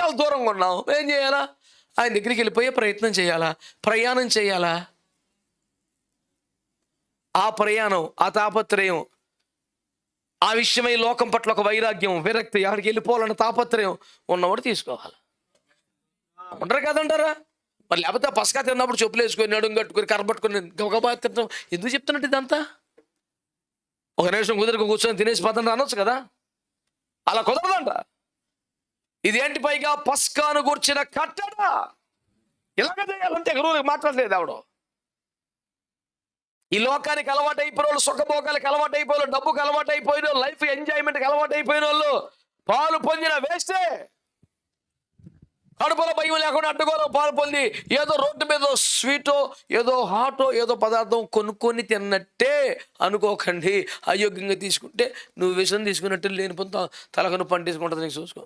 చాలా దూరంగా ఉన్నాం ఏం చేయాలా? ఆయన దగ్గరికి వెళ్ళిపోయే ప్రయత్నం చేయాలా? ప్రయాణం చేయాలా? ఆ ప్రయాణం ఆ తాపత్రయం ఆ విషయమై లోకం పట్ల ఒక వైరాగ్యం విరక్తి అక్కడికి వెళ్ళిపోవాలన్న తాపత్రయం ఉన్నవాడు తీసుకోవాలి. ఉండరు కదంటారా? మరి లేకపోతే పసకా తిన్నప్పుడు చెప్పులు వేసుకొని నడుము కట్టుకొని కరబట్టుకొని గబగబా తినడం ఎందుకు చెప్తున్నట్టు ఇదంతా? ఒక నిమిషం కుదిరిక కూర్చొని తినేసి పదం రానొచ్చు కదా? అలా కుదరదంట. ఇదేంటి పైగా పస్కాను కూర్చిన కట్టడా? ఇలాగ చేయాలంటే గురువు మాట్లాడలేదు ఆవిడ ఈ లోకానికి అలవాటు అయిపోయిన వాళ్ళు సుఖభోగాలకు అలవాటు అయిపోయిన వాళ్ళు డబ్బుకి అలవాటు అయిపోయిన లైఫ్ ఎంజాయ్మెంట్కి అలవాటు అయిపోయిన వాళ్ళు పాలు పొందిన వేస్తే కడుపులో భయం లేకుండా అడ్డుకోలో పాలు పొంది ఏదో రోడ్డు మీద స్వీటో ఏదో హాటో ఏదో పదార్థం కొనుక్కొని తిన్నట్టే అనుకోకండి. అయోగ్యంగా తీసుకుంటే నువ్వు విషం తీసుకున్నట్టు లేని పొంత తలకను పంటేసుకుంటుంది నీకు చూసుకో.